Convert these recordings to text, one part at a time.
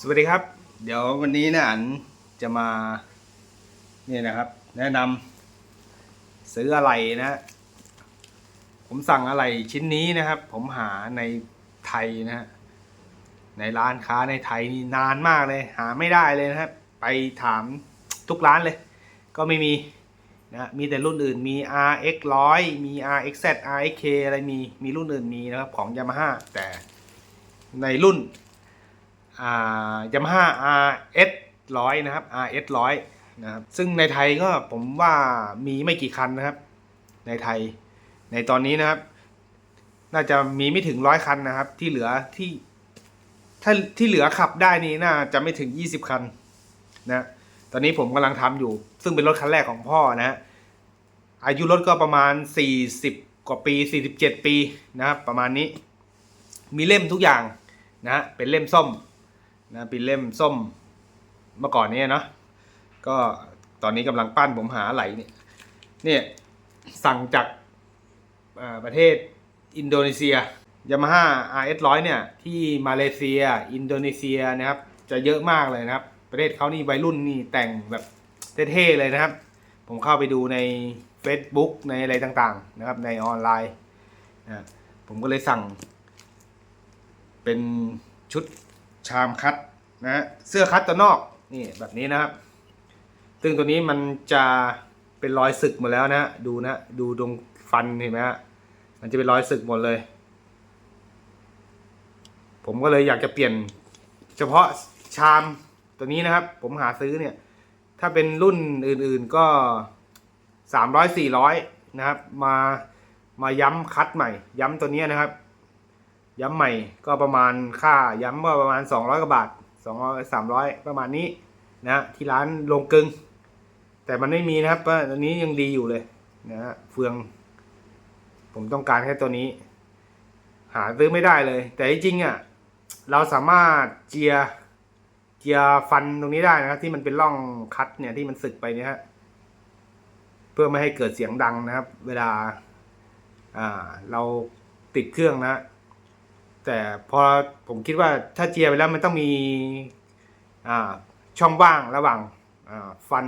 สวัสดีครับ เดี๋ยววันนี้นี่ยอันจะมาเนี่ยนะครับ แนะนำซื้ออะไรนะ ผมสั่งอะไรชิ้นนี้นะครับ ผมหาในไทยนะฮะในร้านค้าในไทยนี่นานมากเลย หาไม่ได้เลยนะครับ ไปถามทุกร้านเลย ก็ไม่มีนะมีแต่รุ่นอื่นมี RX 100มี RXZ RXK อะไรมีมีรุ่นอื่นมีนะครับของ Yamaha แต่ในรุ่น ยามาฮ่า RS ร้อยนะครับ RS ร้อยนะครับซึ่งในไทยก็ผมว่ามีไม่กี่คันนะครับ ในไทยในตอนนี้นะครับ น่าจะมีไม่ถึงร้อยคันนะครับ ที่เหลือที่ถ้าที่เหลือขับได้นี่น่าจะไม่ถึง 20 คันนะตอนนี้ผมกำลังทำอยู่ ซึ่งเป็นรถคันแรกของพ่อนะฮะอายุรถก็ประมาณ 40 กว่าปี 47 ปีนะครับ ประมาณนี้ มีเล่มทุกอย่างนะ เป็นเล่มส้ม นะเป็นเล่มส้มเมื่อก่อนนี้เนาะก็ตอนนี้กำลังปั้นผมหาไหลเนี่ยเนี่ยสั่งจากประเทศอินโดนีเซียยามาฮ่า RS 100เนี่ยที่มาเลเซีย อินโดนีเซียนะครับ จะเยอะมากเลยนะครับ ประเทศเขานี่วัยรุ่นนี่แต่งแบบเท่ๆเลยนะครับ ผมเข้าไปดูใน Facebook ในอะไรต่างๆนะครับในออนไลน์นะผมก็เลยสั่ง เป็นชุด ชามคัดนะฮะเสื้อคัดตัวนอกนี่แบบนี้นะครับ ซึ่งตัวนี้มันจะเป็นรอยสึกหมดแล้วนะฮะดูนะดูตรงฟันเห็นไหมฮะมันจะเป็นรอยสึกหมดเลย ผมก็เลยอยากจะเปลี่ยน เฉพาะชามตัวนี้นะครับ ผมหาซื้อเนี่ย ถ้าเป็นรุ่นอื่นๆก็สามร้อยสี่ร้อยนะครับ มามาย้ำคัดใหม่ ย้ำตัวนี้นะครับ ย้ำใหม่ก็ประมาณค่าย้ำว่าประมาณ 200กว่าบาท200 300 ประมาณนี้นะที่ร้านลงกึง แต่มันไม่มีนะครับว่าอันนี้ยังดีอยู่เลยนะฮะเฟือง ผมต้องการแค่ตัวนี้ หาซื้อไม่ได้เลย แต่จริงๆอะเราสามารถเจียเจียฟันตรงนี้ได้นะครับที่มันเป็นร่องคัดเนี่ยที่มันสึกไปเนี่ยฮะเพื่อไม่ให้เกิดเสียงดังนะครับ เวลา อ่า เราติดเครื่องนะ แต่พอผมคิดว่าถ้าเจียไปแล้วมันต้องมีช่องว่างระหว่างฟัน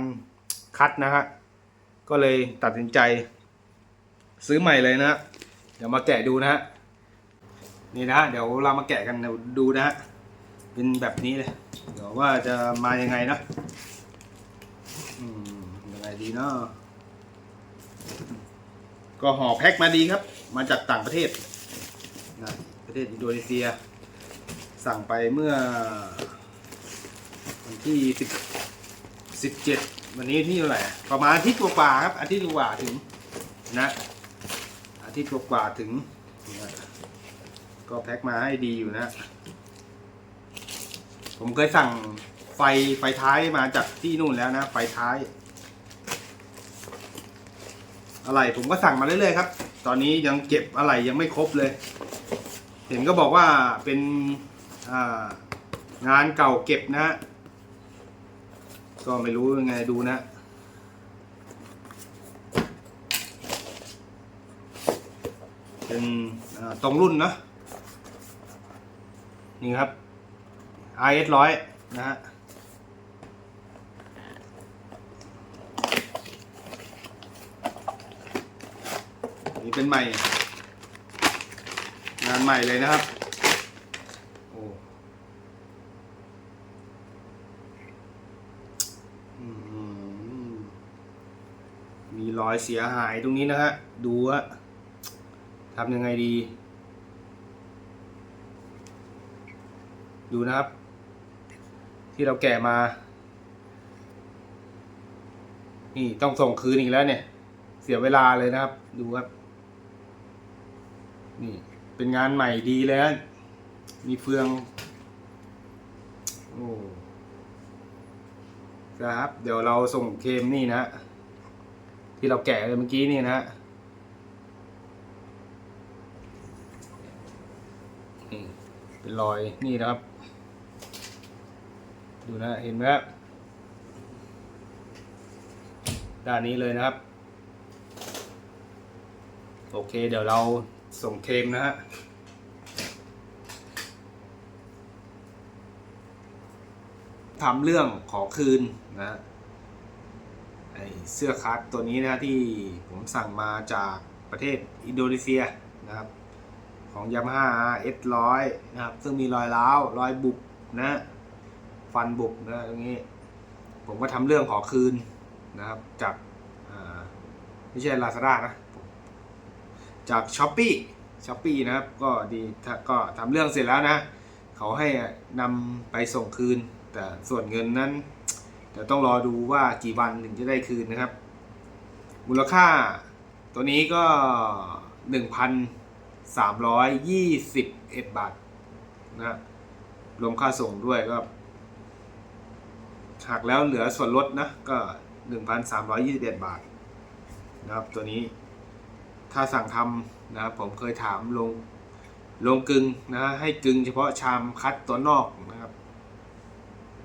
คัดนะฮะก็เลยตัดสินใจ ซื้อใหม่เลยนะเดี๋ยวมาแกะดูนะฮะนี่นะเดี๋ยวเรามาแกะกันดูนะฮะเป็นแบบนี้เลยเดี๋ยวว่าจะมายังไงนะยังไงดีเนาะก็ห่อแพ็คมาดีครับ มาจากต่างประเทศนะ ประเทศอินโดนีเซีย สั่งไปเมื่อวันที่สิบสิบเจ็ดวันนี้ที่เท่าไหร่อะประมาณอาทิตย์กว่าครับอาทิตย์กว่าถึงนะอาทิตย์กว่าถึงนะก็แพ็คมาให้ดีอยู่นะ ผมเคยสั่งไฟไฟท้ายมาจากที่นู่นแล้วนะ ไฟท้าย อะไรผมก็สั่งมาเรื่อยๆครับ ตอนนี้ยังเก็บอะไรยังไม่ครบเลย เห็นก็บอกว่าเป็นงานเก่าเก็บนะ ก็ไม่รู้ยังไงดูนะ เป็นตรงรุ่นนะ นี่ครับ RS ร้อยนะฮะนี่เป็นใหม่ งานใหม่เลยนะครับโอ้อืมมีรอยเสียหายตรงนี้นะฮะ ดูว่าทำยังไงดี ดูนะครับ ที่เราแกะมา นี่ต้องส่งคืนอีกแล้วเนี่ย เสียเวลาเลยนะครับ ดูครับ นี่ เป็นงานใหม่ดีแล้ว มีเฟือง โอ้ครับ เดี๋ยวเราส่งเคมนี่นะ ที่เราแกะเลยเมื่อกี้นี่นะเป็นรอยนี่นะครับ ดูนะเห็นไหมครับด้านนี้เลยนะครับ โอเคเดี๋ยวเรา ส่งเคมนะฮะทำเรื่องขอคืนนะไอเสื้อคัสตัวนี้นะที่ผมสั่งมาจากประเทศอินโดนีเซียนะครับ ของ Yamaha S100 นะครับ ซึ่งมีรอยร้าวรอยบุบนะฟันบุบนะตรงนี้ ผมก็ทำเรื่องขอคืนนะครับจากไม่ใช่ Lazada นะ จาก s h อ p e e s h อ p e e นะครับก็ดีถ้าก็ทำเรื่องเสร็จแล้วนะ เขาให้นำไปส่งคืน แต่ส่วนเงินนั้นเดี๋ยวต้องรอดูว่ากี่วันถึงจะได้คืนนะครับ มูลค่าตัวนี้ก็ 1,321 บาทนะรวมค่าส่งด้วยก็หักแล้วเหลือส่วนลดนะก็ 1,321 บาทนะครับตัวนี้ ถ้าสั่งทำนะครับผมเคยถามลงลงกึงนะให้กึงเฉพาะชามคัดตัวนอกนะครับ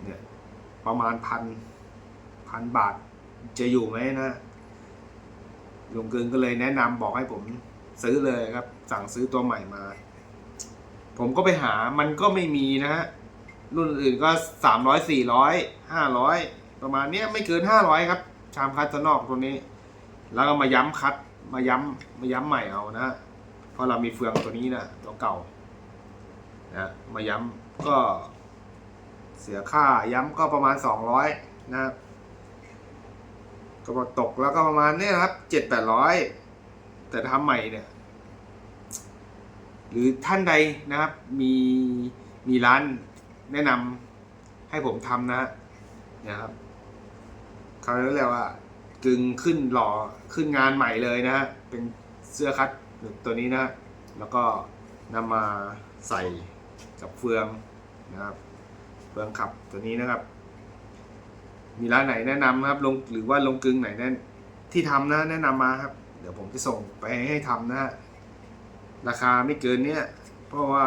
เนี่ยประมาณพันพันบาทจะอยู่ไหมนะลงกึงก็เลยแนะนำบอกให้ผมซื้อเลยครับ สั่งซื้อตัวใหม่มา ผมก็ไปหามันก็ไม่มีนะฮะรุ่นอื่นก็สามร้อยสี่ร้อยห้าร้อยประมาณเนี้ยไม่เกินห้าร้อยครับ ชามคัดตัวนอกตัวนี้ แล้วก็มาย้ำคัด มาย้ำมาย้ำใหม่เอานะเพราะเรามีเฟืองตัวนี้นะตัวเก่านะมาย้ำก็เสียค่าย้ำก็ประมาณสองร้อยนะครับก็ตกแล้วก็ประมาณเนี้ยนะครับเจ็ดแปดร้อยแต่ทำใหม่เนี่ย หรือท่านใดนะครับ มีมีร้านแนะนำให้ผมทำนะนะครับเขาเรียกว่า กึงขึ้นหล่อขึ้นงานใหม่เลยนะฮะเป็นเสื้อคัดตัวนี้นะฮะแล้วก็นำมาใส่กับเฟืองนะครับเฟืองขับตัวนี้นะครับ มีร้านไหนแนะนำนะครับลงหรือว่าลงกึงไหนแนะที่ทำนะแนะนำมาครับ เดี๋ยวผมจะส่งไปให้ทำนะฮะราคาไม่เกินเนี้ยเพราะว่า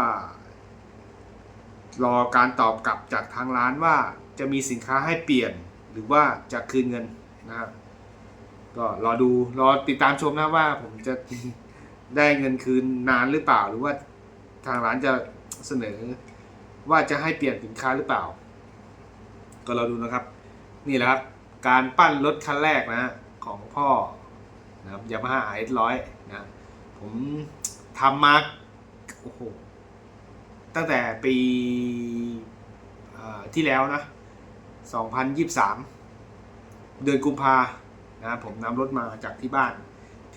รอการตอบกลับจากทางร้านว่าจะมีสินค้าให้เปลี่ยนหรือว่าจะคืนเงินนะครับ ก็รอดูรอติดตามชมนะว่าผมจะได้เงินคืนนานหรือเปล่า หรือว่าทางร้านจะเสนอ ว่าจะให้เปลี่ยนสินค้าหรือเปล่า ก็รอดูนะครับ นี่แหละครับ การปั้นรถคันแรกนะของพ่อนะครับยามาฮ่าไอร้อยนะผมทำมาโอ้โหตั้งแต่ปีที่แล้วนะ 2023 เดือนกุมภานะ ครับผมนำรถมาจากที่บ้าน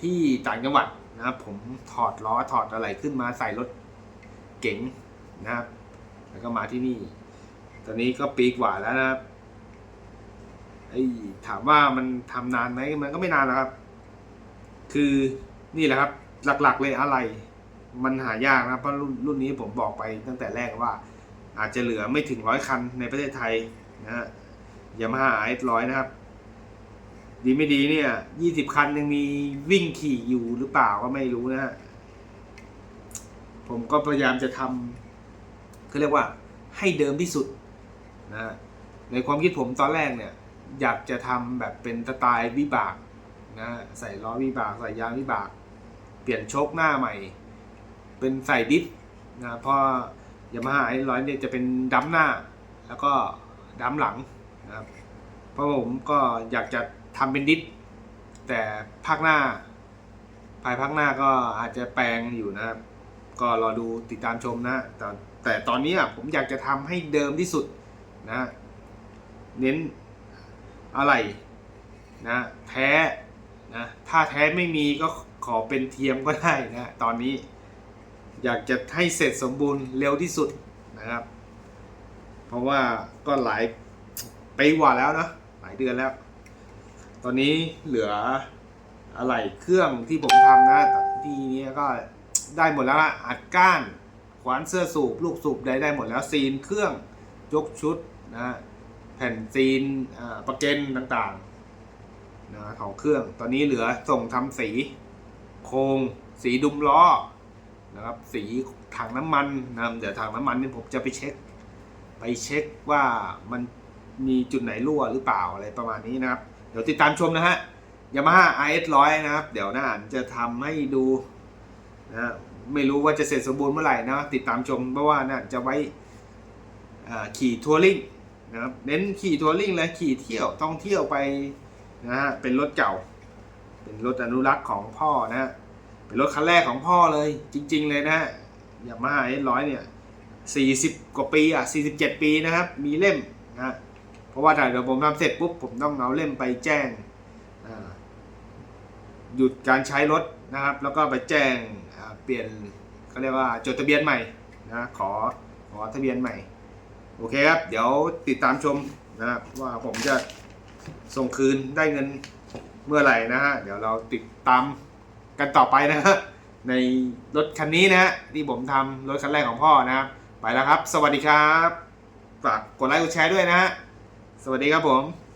ที่ต่างจังหวัดนะครับผมถอดล้อถอดอะไรขึ้นมาใส่รถเก๋งนะครับ แล้วก็มาที่นี่ ตอนนี้ก็ปีกว่าแล้วนะครับไอ้ถามว่ามันทำนานไหมมันก็ไม่นานนะครับ คือนี่แหละครับ หลักๆเลยอะไร มันหายากนะเพราะรุ่นรุ่นนี้ผมบอกไปตั้งแต่แรกว่า อาจจะเหลือไม่ถึงร้อยคันในประเทศไทยนะฮะยามาฮ่าไอร้อยนะครับ ดีไม่ดีเนี่ยยี่สิบคันยังมีวิ่งขี่อยู่หรือเปล่าก็ไม่รู้นะฮะผมก็พยายามจะทำเขาเรียกว่า ให้เดิมที่สุดนะฮะในความคิดผมตอนแรกเนี่ย อยากจะทำแบบเป็นสไตล์วิบากนะฮะใส่ล้อวิบากใส่ยางวิบาก เปลี่ยนโชคหน้าใหม่ เป็นใส่ดิฟนะเพราะยามาฮ่าไอ้ร้อยเนี่ยจะเป็นดัมหน้า แล้วก็ดัมหลังนะครับเพราะผมก็อยากจะ ทำเป็นดิสแต่ภาคหน้า ภายภาคหน้าก็อาจจะแปลงอยู่นะครับ ก็รอดูติดตามชมนะแต่แต่ตอนนี้ผมอยากจะทำให้เดิมที่สุดนะ เน้นอะไรนะแท้นะถ้าแท้ไม่มีก็ขอเป็นเทียมก็ได้นะตอนนี้อยากจะให้เสร็จสมบูรณ์เร็วที่สุดนะครับ เพราะว่าก็หลายปีกว่าแล้วนะหลายเดือนแล้ว ตอนนี้เหลืออะไรเครื่องที่ผมทำนะแต่ทีนี้ก็ได้หมดแล้วละอัดก้านขวานเสื้อสูบลูกสูบได้ได้หมดแล้วซีนเครื่องยกชุดนะแผ่นซีนอ่าประเก็นต่างๆนะของเครื่องตอนนี้เหลือส่งทำสีโครงสีดุมล้อนะครับสีถังน้ำมันนะเดี๋ยวถังน้ำมันนี่ผมจะไปเช็ค ไปเช็คว่ามันมีจุดไหนรั่วหรือเปล่าอะไรประมาณนี้นะครับ เดี๋ยวติดตามชมนะฮะยามาฮ่า RS ร้อยนะครับ เดี๋ยวน้าอ่านจะทำให้ดูนะไม่รู้ว่าจะเสร็จสมบูรณ์เมื่อไหร่นะติดตามชมเพราะว่าน่าจะไว้อ่าขี่ทัวริงนะครับเน้นขี่ทัวริงเลยขี่เที่ยวท่องเที่ยวไปนะฮะเป็นรถเก่า เป็นรถอนุรักษ์ของพ่อนะฮะเป็นรถคันแรกของพ่อเลยจริง ๆ เลยนะฮะยามาฮ่าเอร้อยเนี่ยสี่สิบกว่าปีอะสี่สิบเจ็ดปีนะครับ มีเล่มนะฮะ เพราะว่าถ้าเดี๋ยวผมทำเสร็จปุ๊บผมต้องเอาเล่มไปแจ้งหยุดการใช้รถนะครับ แล้วก็ไปแจ้งเปลี่ยนเขาเรียกว่าจดทะเบียนใหม่นะขอขอทะเบียนใหม่ โอเคครับ เดี๋ยวติดตามชมนะครับว่าผมจะส่งคืนได้เงินเมื่อไหร่นะฮะเดี๋ยวเราติดตามกันต่อไปนะฮะในรถคันนี้นะฮะที่ผมทำรถคันแรกของพ่อนะครับ ไปแล้วครับ สวัสดีครับฝากกดไลค์กดแชร์ด้วยนะฮะ สวัสดีครับผม